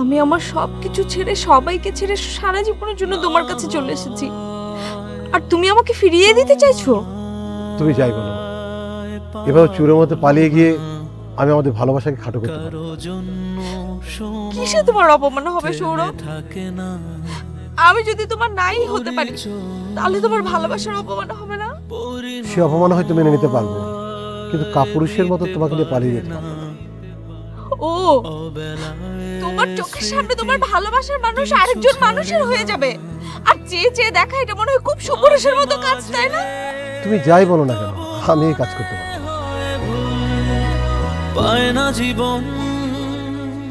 আমি আমার সব কিছু ছেড়ে সবাইকে ছেড়ে সারা জীবনের জন্য তোমার কাছে চলে এসেছি। আর তুমি আমাকে ফিরিয়ে দিতে চাইছো? তুমি যাই বলো এভাবে চুরের মধ্যে পালিয়ে গিয়ে আমি আমাদের ভালোবাসাকে খাটো করতে পারব। না। কিসে তোমার অপমান হবে সৌরভ? আমি যদি তোমার নাই হতে পারি তাহলে তোমার ভালোবাসার অপমান হবে না? সে অপমান হয়তো মেনে নিতে পারব কিন্তু কাপুরুষের মতো তোমাকে নিয়ে পালিয়ে যেতে পারব না। ও, তোমার চোখের সামনে তোমার ভালোবাসার মানুষ আরেকজন মানুষের হয়ে যাবে। আর চেয়ে চেয়ে দেখা, এটা মনে হয় খুব সুপুরুষের মতো কাজ, তাই না? তুমি যাই বলো না কেন, আমি এই কাজ করতে পারব পায় না। জীবন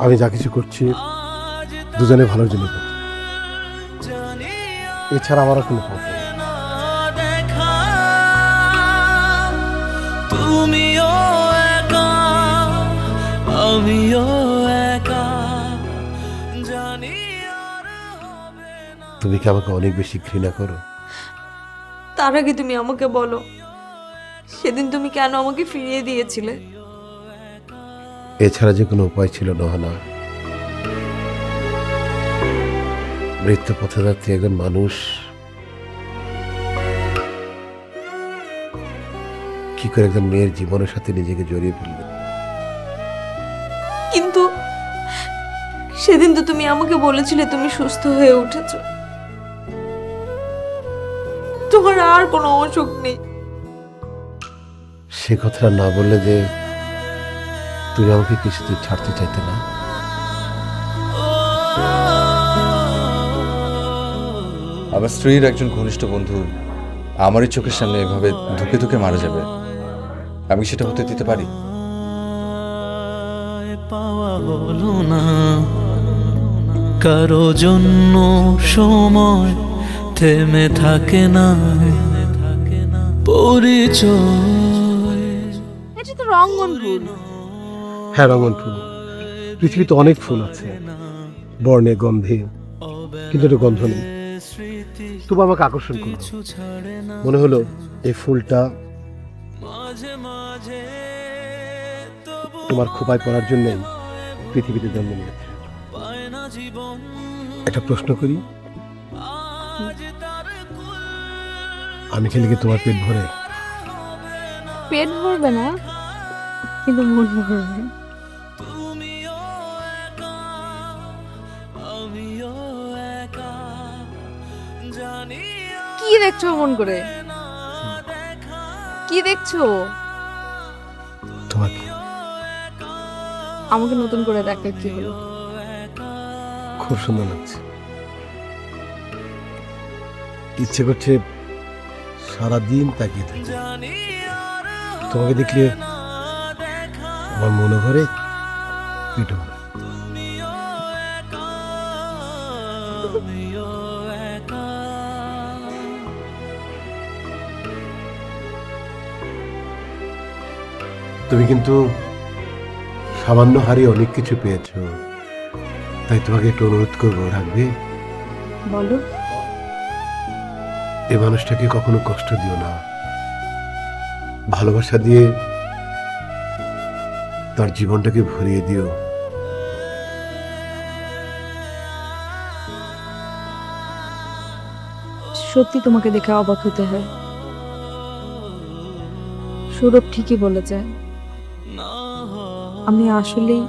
আমি যা কিছু করছি, দুজনে ভালোর জন্য করছি। এছাড়া আমার কোনো পথ। আমিও একা জানি আর হবে না। তুমি কি আমাকে অনেক বেশি ঘৃণা করো? তার আগে তুমি আমাকে বলো সেদিন তুমি কেন আমাকে ফিরিয়ে দিয়েছিলে? এছাড়া যে কোনো উপায় ছিল না মৃত্যু পথযাত্রী একজন মানুষ। কি করে একজন মেয়ের জীবনের সাথে নিজেকে জড়িয়ে ফেলবে? কিন্তু সেদিন তো তুমি আমাকে বলেছিলে তুমি সুস্থ হয়ে উঠেছো। তোমার আর কোনো অসুখ নেই। সে কথাটা না বললে যে তুমি আমাকে কিছুতেই ছাড়তে চাইতে না। আমার স্ত্রীর একজন ঘনিষ্ঠ বন্ধু আমারই চোখের সামনে এভাবে ধুকে ধুকে মারা যাবে। আমি সেটা হতে দিতে পারি? পাওয়া হলো না। কারও জন্য সময় থেমে থাকে না পরিচয় এটা তো রঙ্গন ফুল। হ্যাঁ রঙন ফুল। পৃথিবীতে অনেক ফুল আছে। বর্ণে গন্ধে কিন্তু এটা গন্ধ নেই। স্মৃতি তবু আমাকে আকর্ষণ করল ছাড়ে না মনে হলো এই ফুলটা মাঝে মাঝে তোমার খোপায় পড়ার জন্যই পৃথিবীতে জন্ম নিয়েছে। একটা প্রশ্ন করি। আমি খেলে কি তোমার পেট ভরে? পেট ভরবে না কিন্তু মন ভরবে। কি দেখছ মন করে? কি দেখছ? তোমাকে আমাকে নতুন করে দেখার কি হলো? খুব সুন্দর লাগছে। ইচ্ছে করছে সারাদিন তাকিয়ে থাকি তোমাকে দেখলে আমার মনে আমিও একা তুমি কিন্তু সামান্য হারিয়ে অনেক কিছু পেয়েছ। তাই তোমাকে একটু অনুরোধ করব রাখবে বলো। এই মানুষটাকে কখনো কষ্ট দিও না। ভালোবাসা দিয়ে তার জীবনটাকে ভরিয়ে দিও। সত্যি তোমাকে দেখে অবাক হতে হয়। সৌরভ ঠিকই বলেছে। আমি আসলেই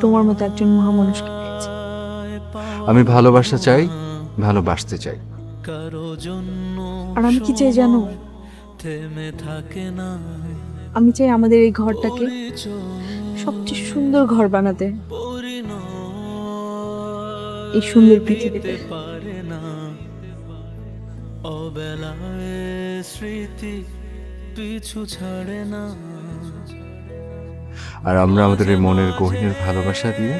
তোমার মতো একজন মহামানুষকে পেয়েছি আমি ভালোবাসা চাই ভালোবাসতে চাই। কারও জন্য আর আমি কি চাই জানো? থেমে থাকে না আমি চাই আমাদের এই ঘরটাকে সবচেয়ে সুন্দর ঘর বানাতে। এই সুন্দর পৃথিবীতে। পারে না অবেলায় স্মৃতি পিছু ছাড়ে না। আর আমরা আমাদের এই মনের গহীনের ভালোবাসা দিয়ে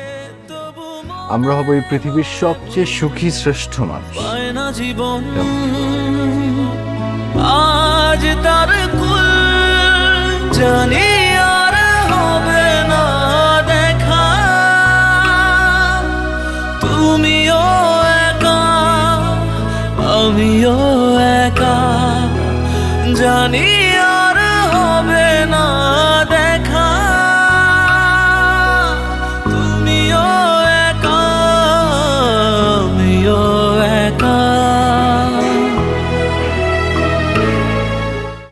আমরা হব এই পৃথিবীর সবচেয়ে সুখী শ্রেষ্ঠ মানুষ। জীবন। আজ তার কুল জানি আর হবে না দেখা। তুমিও একা আমিও একা। জানি আর